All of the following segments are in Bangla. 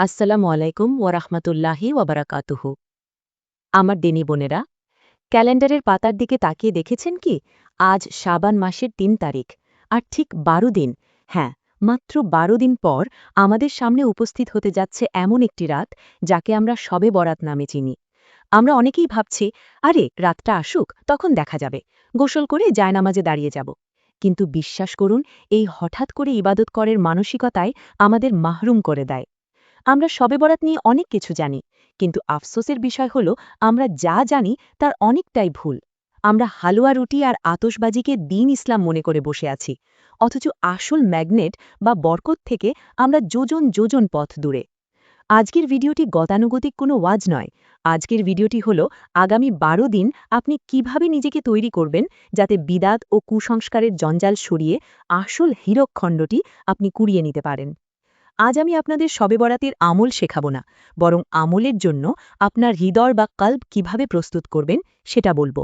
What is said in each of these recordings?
আসসালামু আলাইকুম ওয়ারাহমাতুল্লাহি ওয়াবারাকাতুহু আমার দিনী বোনেরা, ক্যালেন্ডারের পাতার দিকে তাকিয়ে দেখেছেন কি? আজ শাবান মাসের তিন তারিখ, আর ঠিক বারো দিন। হ্যাঁ মাত্র বারো দিন পর আমাদের সামনে উপস্থিত হতে যাচ্ছে এমন একটি রাত, যাকে আমরা সবে বরাত নামে চিনি। আমরা অনেকেই ভাবছি, আরে, রাতটা আসুক, তখন দেখা যাবে। গোসল করে জায়নামাজে দাঁড়িয়ে যাব। কিন্তু বিশ্বাস করুন, এই হঠাৎ করে ইবাদত করের মানসিকতায় আমাদের মাহরুম করে দেয়। আমরা শবে বরাত নিয়ে অনেক কিছু জানি, কিন্তু আফসোসের বিষয় হল, আমরা যা জানি তার অনেকটাই ভুল। আমরা হালুয়া রুটি আর আতসবাজিকে দিন ইসলাম মনে করে বসে আছি, অথচ আসল ম্যাগনেট বা বরকত থেকে আমরা যোজন যোজন পথ দূরে। আজকের ভিডিওটি গতানুগতিক কোনো ওয়াজ নয়। আজকের ভিডিওটি হল, আগামী বারো দিন আপনি কীভাবে নিজেকে তৈরি করবেন যাতে বিদাত ও কুসংস্কারের জঞ্জাল সরিয়ে আসল হীরকখণ্ডটি আপনি কুড়িয়ে নিতে পারেন। আজ আমি আপনাদের শবে বরাতের আমল শেখাব না, বরং আমলের জন্য আপনার হৃদয় বা কাল্প কীভাবে প্রস্তুত করবেন সেটা বলব।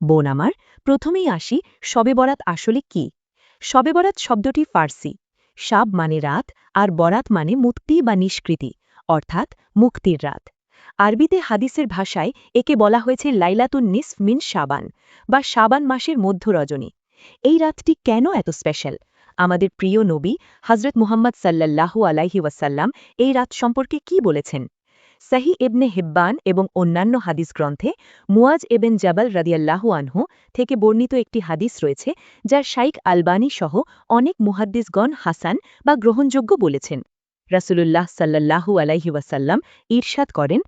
বোন আমার, প্রথমেই আসি শবে বরাত আসলে কি? শবে বরাত শব্দটি ফার্সি। সাব মানে রাত, আর বরাত মানে মুক্তি বা নিষ্কৃতি, অর্থাৎ মুক্তির রাত। আরবিতে হাদিসের ভাষায় একে বলা হয়েছে লাইলাতুন নিসফ মিন সাবান বা সাবান মাসের মধ্য রজনী এই রাতটি কেন এত স্পেশাল আমাদের প্রিয় নবী হজরত মুহাম্মদ সাল্লাল্লাহু আলাইহি ওয়াসাল্লাম এই রাত সম্পর্কে কি বলেছেন? সাহি এবনে হিব্বান এবং অন্যান্য হাদিস গ্রন্থে মুয়াজ এবেন জাবাল রাদিয়াল্লাহু আনহু থেকে বর্ণিত একটি হাদিস রয়েছে, যার শাইক আলবানী সহ অনেক মুহাদ্দিসগণ হাসান বা গ্রহণযোগ্য বলেছেন। রাসুলুল্লাহ সাল্লাল্লাহু আলাইহি ওয়াসাল্লাম ঈর্ষাদ করেন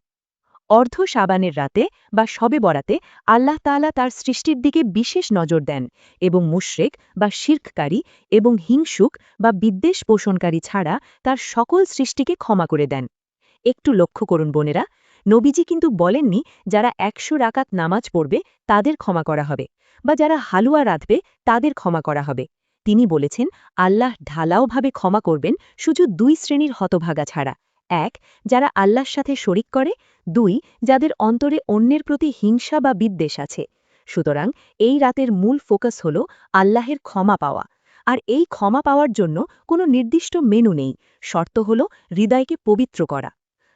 অর্ধ সাবানের রাতে বা শবে বরাতে আল্লাহ তাআলা তার সৃষ্টির দিকে বিশেষ নজর দেন এবং মুশরেক বা শির্ককারী এবং হিংসুক বা বিদ্বেষ পোষণকারী ছাড়া তার সকল সৃষ্টিকে ক্ষমা করে দেন। একটু লক্ষ্য করুন বোনেরা, নবীজি কিন্তু বলেননি যারা একশো রাকাত নামাজ পড়বে তাদের ক্ষমা করা হবে বা যারা হালুয়া রাঁধবে তাদের ক্ষমা করা হবে। তিনি বলেছেন, আল্লাহ ঢালাওভাবে ক্ষমা করবেন শুধু দুই শ্রেণির হতভাগা ছাড়া। এক, যারা আল্লাহর সাথে শরিক করে, দুই, যাদের অন্তরে অন্যের প্রতি হিংসা বা বিদ্বেষ আছে। সুতরাং এই রাতের মূল ফোকাস হল আল্লাহের ক্ষমা পাওয়া। আর এই ক্ষমা পাওয়ার জন্য কোনো নির্দিষ্ট মেনু নেই। শর্ত হল হৃদয়কে পবিত্র করা।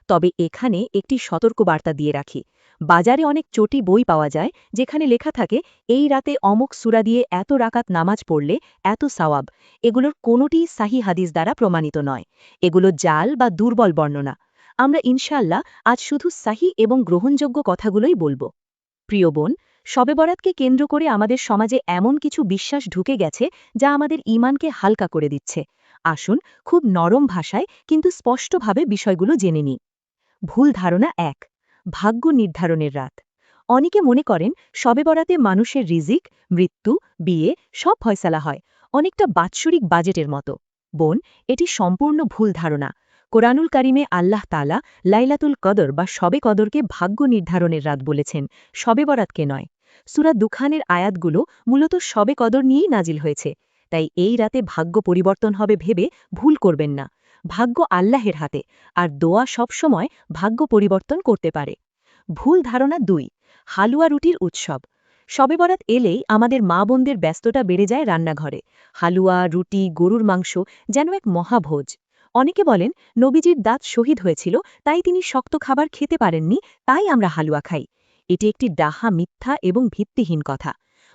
তবে এখানে একটি সতর্কবার্তা দিয়ে রাখি। বাজারে অনেক চটি বই পাওয়া যায়, যেখানে লেখা থাকে, এই রাতে অমুক সুরা দিয়ে এত রাকাত নামাজ পড়লে এত সাওয়াব। এগুলোর কোনোটিই সাহি হাদিস দ্বারা প্রমাণিত নয়। এগুলো জাল বা দুর্বল বর্ণনা। আমরা ইনশাল্লাহ আজ শুধু সাহি এবং গ্রহণযোগ্য কথাগুলোই বলব। প্রিয় বোন, শবে বরাতকে কেন্দ্র করে আমাদের সমাজে এমন কিছু বিশ্বাস ঢুকে গেছে, যা আমাদের ইমানকে হালকা করে দিচ্ছে। আসুন, খুব নরম ভাষায়, কিন্তু স্পষ্টভাবে বিষয়গুলো জেনে নিই। ভুল ধারণা এক। ভাগ্য নির্ধারণের রাত। অনেকে মনে করেন, শবে বরাতে মানুষের রিজিক, মৃত্যু, বিয়ে সব ফয়সালা হয়, অনেকটা বাৎসরিক বাজেটের মতো। বোন, এটি সম্পূর্ণ ভুল ধারণা। কোরআনুল কারিমে আল্লাহ তালা লাইলাতুল কদর বা শবে কদরকে ভাগ্য নির্ধারণের রাত বলেছেন, শবে বরাতকে নয়। সুরা দুখানের আয়াতগুলো মূলত শবে কদর নিয়েই নাজিল হয়েছে, তাই এই রাতে ভাগ্য পরিবর্তন হবে ভেবে ভুল করবেন না। ভাগ্য আল্লাহের হাতে, আর দোয়া সবসময় ভাগ্য পরিবর্তন করতে পারে। ভুল ধারণা দুই, হালুয়া রুটির উৎসব। শবে বরাত এলেই আমাদের মা বোনদের ব্যস্ততা বেড়ে যায় রান্নাঘরে। হালুয়া, রুটি, গরুর মাংস যেন এক মহাভোজ। অনেকে বলেন, নবীজির দাঁত শহীদ হয়েছিল, তাই তিনি শক্ত খাবার খেতে পারেননি, তাই আমরা হালুয়া খাই। এটি একটি ডাহা মিথ্যা এবং ভিত্তিহীন কথা।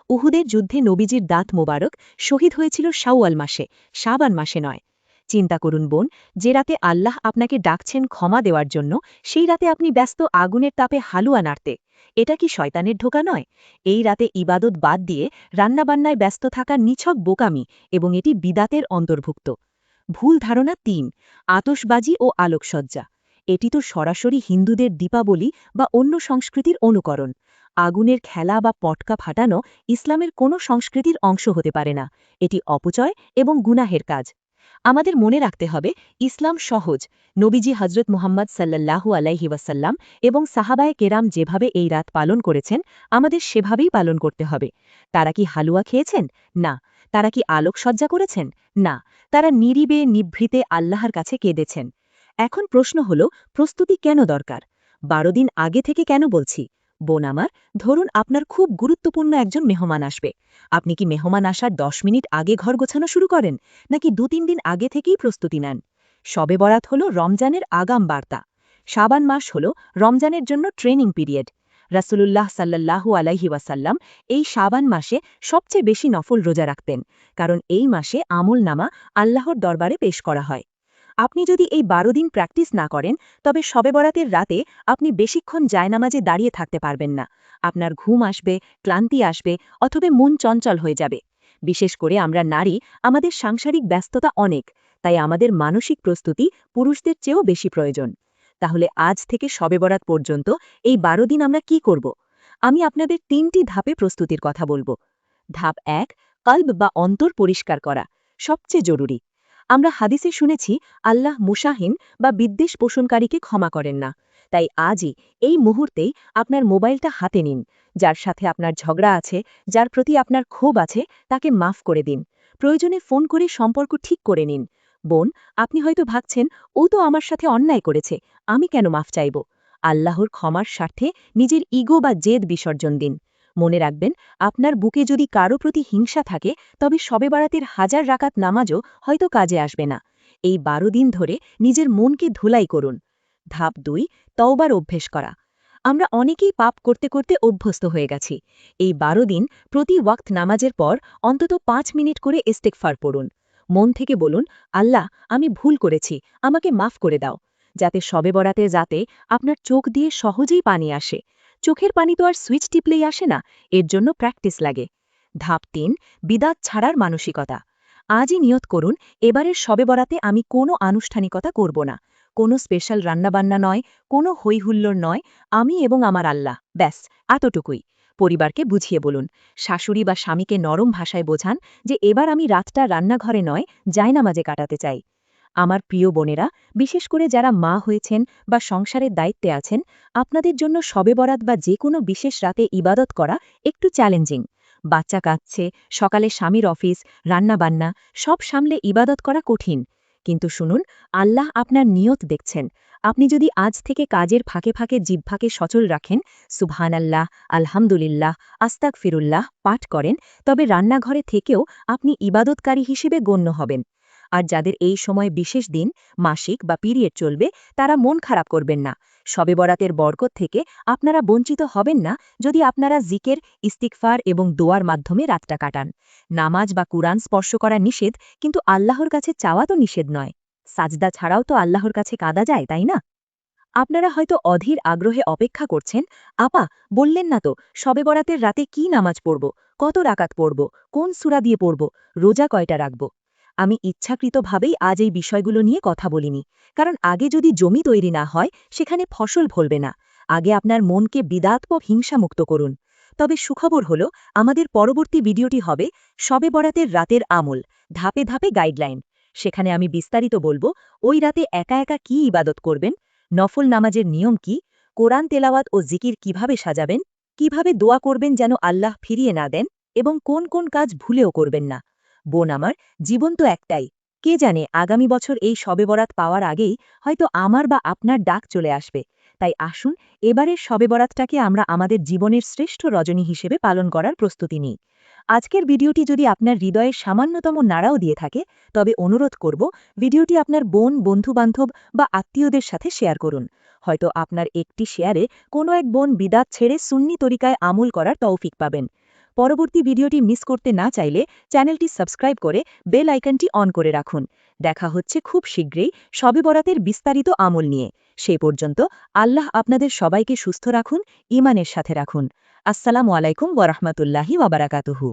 উহুদের যুদ্ধে নবীজির দাঁত মোবারক শহীদ হয়েছিল শাওয়াল মাসে সাবান মাসে নয়। চিন্তা করুন বোন, যে রাতে আল্লাহ আপনাকে ডাকছেন ক্ষমা দেওয়ার জন্য, সেই রাতে আপনি ব্যস্ত আগুনের তাপে হালুয়া নাড়তে। এটা কি শয়তানের ঢোকা নয়? এই রাতে ইবাদত বাদ দিয়ে রান্নাবান্নায় ব্যস্ত থাকা নিছক বোকামি এবং এটি বিদাতের অন্তর্ভুক্ত। ভুল ধারণা তিন আতসবাজি ও আলোকসজ্জা। এটি তো সরাসরি হিন্দুদের দীপাবলি বা অন্য সংস্কৃতির অনুকরণ। আগুনের খেলা বা পটকা ফাটানো ইসলামের কোনো সংস্কৃতির অংশ হতে পারে না। এটি অপচয় এবং গুনাহের কাজ। আমাদের মনে রাখতে হবে, ইসলাম সহজ। নবীজি হজরত মুহাম্মদ সাল্লাল্লাহু আলাইহি ওয়াসাল্লাম এবং সাহাবায় কেরাম যেভাবে এই রাত পালন করেছেন, আমাদের সেভাবেই পালন করতে হবে। তারা কি হালুয়া খেয়েছেন? না। তারা কি আলোকসজ্জা করেছেন? না। তারা নিরিবে, নিভৃতে আল্লাহর কাছে কেঁদেছেন। এখন প্রশ্ন হল, প্রস্তুতি কেন দরকার? বারো দিন আগে থেকে কেন বলছি? বোন আমার, ধরুন আপনার খুব গুরুত্বপূর্ণ একজন মেহমান আসবে। আপনি কি মেহমান আসার দশ মিনিট আগে ঘর গোছানো শুরু করেন, নাকি দু তিন দিন আগে থেকেই প্রস্তুতি নেন? শবে বরাত হল রমজানের আগাম বার্তা। শাবান মাস হল রমজানের জন্য ট্রেনিং পিরিয়ড। রাসুলুল্লাহ সাল্লাল্লাহু আলাইহি ওয়াসাল্লাম এই শাবান মাসে সবচেয়ে বেশি নফল রোজা রাখতেন, কারণ এই মাসে আমল নামা আল্লাহর দরবারে পেশ করা হয়। আপনি যদি এই বারো দিন প্র্যাকটিস না করেন, তবে শবে বরাতের রাতে আপনি বেশিক্ষণ জায়নামাজে দাঁড়িয়ে থাকতে পারবেন না। আপনার ঘুম আসবে, ক্লান্তি আসবে, অথবা মন চঞ্চল হয়ে যাবে। বিশেষ করে আমরা নারী, আমাদের সাংসারিক ব্যস্ততা অনেক, তাই আমাদের মানসিক প্রস্তুতি পুরুষদের চেয়েও বেশি প্রয়োজন। তাহলে আজ থেকে শবে বরাত পর্যন্ত এই বারো দিন আমরা কি করব? আমি আপনাদের তিনটি ধাপে প্রস্তুতির কথা বলব। ধাপ এক, কল্ব বা অন্তর পরিষ্কার করা, সবচেয়ে জরুরি। আমরা হাদিসে শুনেছি, আল্লাহ মুসাহিন বা বিদ্বেষ পোষণকারীকে ক্ষমা করেন না। তাই আজই এই মুহূর্তেই আপনার মোবাইলটা হাতে নিন, যার সাথে আপনার ঝগড়া আছে, যার প্রতি আপনার ক্ষোভ আছে, তাকে মাফ করে দিন। প্রয়োজনে ফোন করে সম্পর্ক ঠিক করে নিন। বোন, আপনি হয়তো ভাবছেন, ও তো আমার সাথে অন্যায় করেছে, আমি কেন মাফ চাইব? আল্লাহর ক্ষমার স্বার্থে নিজের ইগো বা জেদ বিসর্জন দিন। মনে রাখবেন, আপনার বুকে যদি কারও প্রতি হিংসা থাকে, তবে সবে বারাতের হাজার রাকাত নামাজও হয়তো কাজে আসবে না। এই বারো দিন ধরে নিজের মনকে ধুলাই করুন। ধাপ দুই, তওবার অভ্যেস করা। আমরা অনেকেই পাপ করতে করতে অভ্যস্ত হয়ে গেছি। এই বারো দিন প্রতি ওয়াক্ত নামাজের পর অন্তত পাঁচ মিনিট করে ইস্তেকফার পড়ুন। মন থেকে বলুন, আল্লাহ, আমি ভুল করেছি, আমাকে মাফ করে দাও। যাতে সবে বরাতে যাতে আপনার চোখ দিয়ে সহজেই পানি আসে। চোখের পানি তো আর সুইচ টিপলেই আসে না, এর জন্য প্র্যাকটিস লাগে। ধাপ তিন, বিদাত ছাড়ার মানসিকতা। আজই নিয়ত করুন, এবারের সবে বরাতে আমি কোনো আনুষ্ঠানিকতা করব না। কোনো স্পেশাল রান্নাবান্না নয়, কোনো হৈহুল্লোর নয়, আমি এবং আমার আল্লাহ, ব্যাস, এতটুকুই। পরিবারকে বুঝিয়ে বলুন, শাশুড়ি বা স্বামীকে নরম ভাষায় বোঝান যে এবার আমি রাতটা রান্নাঘরে নয়, জায়নামাজে কাটাতে চাই। আমার প্রিয় বোনেরা, বিশেষ করে যারা মা হয়েছেন বা সংসারের দায়িত্বে আছেন, আপনাদের জন্য শবে বরাত বা যে কোনো বিশেষ রাতে ইবাদত করা একটু চ্যালেঞ্জিং। বাচ্চা কাঁদছে, সকালে স্বামীর অফিস, রান্নাবান্না, সব সামলে ইবাদত করা কঠিন। কিন্তু শুনুন, আল্লাহ আপনার নিয়ত দেখছেন। আপনি যদি আজ থেকে কাজের ফাঁকে ফাঁকে জিহ্বাকে সচল রাখেন সুবহান আল্লাহ আলহামদুলিল্লাহ আস্তাক ফিরুল্লাহ পাঠ করেন, তবে রান্নাঘরে থেকেও আপনি ইবাদতকারী হিসেবে গণ্য হবেন। আর যাদের এই সময় বিশেষ দিন, মাসিক বা পিরিয়ড চলবে, তারা মন খারাপ করবেন না। শবে বরাতের বরকত থেকে আপনারা বঞ্চিত হবেন না যদি আপনারা জিকের ইস্তিকফার এবং দোয়ার মাধ্যমে রাতটা কাটান। নামাজ বা কুরআন স্পর্শ করা নিষেধ, কিন্তু আল্লাহর কাছে চাওয়া তো নিষেধ নয়। সাজদা ছাড়াও তো আল্লাহর কাছে কাদা যায়, তাই না? আপনারা হয়তো অধীর আগ্রহে অপেক্ষা করছেন, আপা, বললেন না তো, শবে বরাতের রাতে কি নামাজ পড়ব? কত রাকাত পড়ব? কোন সুরা দিয়ে পড়ব? রোজা কয়টা রাখব? আমি ইচ্ছাকৃতভাবেই আজ এই বিষয়গুলো নিয়ে কথা বলিনি, কারণ আগে যদি জমি তৈরি না হয়, সেখানে ফসল ফলবে না। আগে আপনার মনকে বিদাত্ম হিংসামুক্ত করুন। তবে সুখবর হল, আমাদের পরবর্তী ভিডিওটি হবে শবে বরাতের রাতের আমল, ধাপে ধাপে গাইডলাইন। সেখানে আমি বিস্তারিত বলব, ওই রাতে একা একা কি ইবাদত করবেন, নফল নামাজের নিয়ম কি, কোরআন তেলাওয়াত ও জিকির কীভাবে সাজাবেন, কীভাবে দোয়া করবেন যেন আল্লাহ ফিরিয়ে না দেন, এবং কোন কোন কাজ ভুলেও করবেন না। বোন আমার, জীবন তো একটাই। কে জানে, আগামী বছর এই শবে বরাত পাওয়ার আগেই হয়তো আমার বা আপনার ডাক চলে আসবে। তাই আসুন, এবারের শবে বরাতটাকে আমরা আমাদের জীবনের শ্রেষ্ঠ রজনী হিসেবে পালন করার প্রস্তুতি নিই। আজকের ভিডিওটি যদি আপনার হৃদয়ে সামান্যতম নাড়াও দিয়ে থাকে, তবে অনুরোধ করব, ভিডিওটি আপনার বোন, বন্ধুবান্ধব বা আত্মীয়দের সাথে শেয়ার করুন। হয়তো আপনার একটি শেয়ারে কোনো এক বোন বিদাত ছেড়ে সুন্নি তরিকায় আমল করার তৌফিক পাবেন। পরবর্তী ভিডিওটি মিস করতে না চাইলে চ্যানেলটি সাবস্ক্রাইব করে বেল আইকনটি অন করে রাখুন। দেখা হচ্ছে খুব শীঘ্রই সবে বরাতের বিস্তারিত আমল নিয়ে। সেই পর্যন্ত আল্লাহ আপনাদের সবাইকে সুস্থ রাখুন ইমানের সাথে রাখুন। আসসালামু আলাইকুম ওরহমতুল্লাহি ওয়াবারাকাতুহু